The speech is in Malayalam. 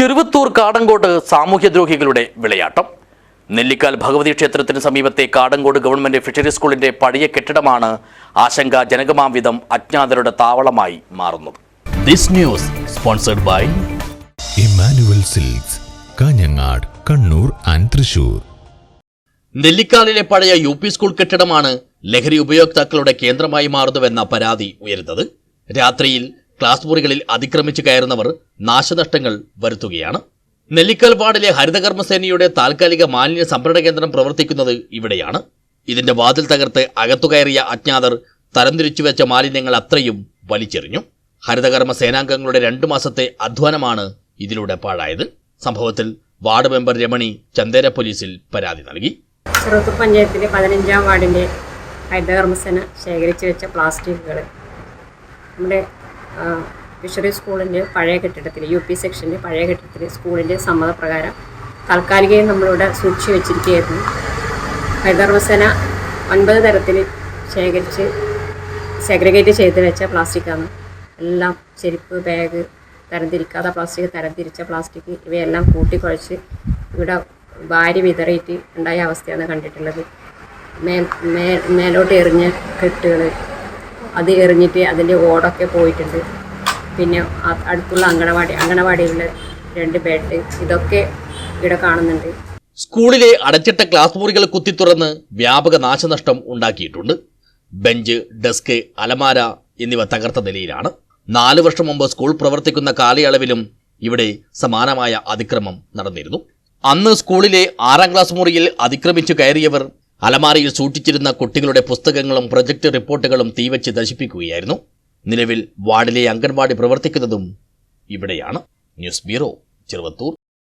ചെറുവത്തൂർ കാടങ്കോട് സാമൂഹ്യദ്രോഹികളുടെ വിളയാട്ടം. നെല്ലിക്കാൽ ഭഗവതി ക്ഷേത്രത്തിന് സമീപത്തെ കാടങ്കോട് ഗവൺമെന്റ് ഫിഷറി സ്കൂളിന്റെ പഴയ കെട്ടിടമാണ് ആശങ്കാജനകമാം വിധം അജ്ഞാതരുടെ താവളമായി മാറുന്നത്. This news sponsored by Emmanuel silks Kanhangad Kannur and Thrissur. നെല്ലിക്കാലിലെ പഴയ യു പി സ്കൂൾ കെട്ടിടമാണ് ലഹരി ഉപയോക്താക്കളുടെ കേന്ദ്രമായി മാറുന്നുവെന്ന പരാതി ഉയരുന്നത്. രാത്രിയിൽ ക്ലാസ് മുറികളിൽ അതിക്രമിച്ചു കയറുന്നവർ നാശനഷ്ടങ്ങൾ വരുത്തുകയാണ്. നെല്ലിക്കൽ വാർഡിലെ ഹരിതകർമ്മസേനയുടെ താൽക്കാലിക മാലിന്യ സംഭരണ കേന്ദ്രം പ്രവർത്തിക്കുന്നത് ഇവിടെയാണ്. ഇതിന്റെ വാതിൽ തകർത്ത് അകത്തുകയറിയ അജ്ഞാതർ തരംതിരിച്ചു വെച്ച മാലിന്യങ്ങൾ അത്രയും വലിച്ചെറിഞ്ഞു. ഹരിതകർമ്മ സേനാംഗങ്ങളുടെ രണ്ടു മാസത്തെ അധ്വാനമാണ് ഇതിലൂടെ പാഴായത്. സംഭവത്തിൽ വാർഡ് മെമ്പർ രമണി ചന്ദേര പോലീസിൽ പരാതി നൽകി. ചെറുത്തൂർ പഞ്ചായത്തിലെ പതിനഞ്ചാം വാർഡിന്റെ ഹരിതകർമ്മസേന ശേഖരിച്ചു വെച്ച പ്ലാസ്റ്റിക്കുകൾ നമ്മുടെ ഫിഷറി സ്കൂളിന്റെ പഴയ കെട്ടിടത്തിൽ യു പി സെക്ഷന്റെ പഴയ കെട്ടിടത്തിൽ സ്കൂളിന്റെ സമ്മതപ്രകാരം താൽക്കാലികയും നമ്മളിവിടെ സൂക്ഷിച്ചു വെച്ചിരിക്കുകയായിരുന്നു. ഹൈദർവസന ഒൻപത് തരത്തിൽ ശേഖരിച്ച് സെഗ്രിഗേറ്റ് ചെയ്ത് വെച്ച പ്ലാസ്റ്റിക്കാണ് എല്ലാം ചെരുപ്പ് ബാഗ് തരംതിരിക്കാത്ത പ്ലാസ്റ്റിക് തരംതിരിച്ച പ്ലാസ്റ്റിക് ഇവയെല്ലാം കൂട്ടിക്കുഴച്ച് ഇവിടെ വാരി വിതറിയിട്ട് ഉണ്ടായ അവസ്ഥയാണ് കണ്ടിട്ടുള്ളത്. മേ മേ മേലോട്ട് എറിഞ്ഞ കെട്ടുകൾ അത് എറിഞ്ഞിട്ട് അതിന്റെ ഓടൊക്കെ പോയിട്ടുണ്ട്. പിന്നെ അടുത്തുള്ള അങ്കണവാടി അങ്കണവാടിയിലുള്ള രണ്ട് ബെഡ് ഇതൊക്കെ ഇവിടെ കാണുന്നുണ്ട്. സ്കൂളിലെ അടച്ചിട്ട ക്ലാസ് മുറികൾ കുത്തിത്തുറന്ന് വ്യാപക നാശനഷ്ടം ഉണ്ടാക്കിയിട്ടുണ്ട്. ബെഞ്ച് ഡെസ്ക് അലമാര എന്നിവ തകർത്ത നിലയിലാണ്. നാല് വർഷം മുമ്പ് സ്കൂൾ പ്രവർത്തിക്കുന്ന കാലയളവിലും ഇവിടെ സമാനമായ അതിക്രമം നടന്നിരുന്നു. അന്ന് സ്കൂളിലെ ആറാം ക്ലാസ് മുറിയിൽ അതിക്രമിച്ചു കയറിയവർ അലമാരയിൽ സൂക്ഷിച്ചിരുന്ന കുട്ടികളുടെ പുസ്തകങ്ങളും പ്രൊജക്ട് റിപ്പോർട്ടുകളും തീവച്ച് നശിപ്പിക്കുകയായിരുന്നു. നിലവിൽ വാർഡിലെ അംഗൻവാടി പ്രവർത്തിക്കുന്നതും ഇവിടെയാണ്. News bureau Cheruvathur.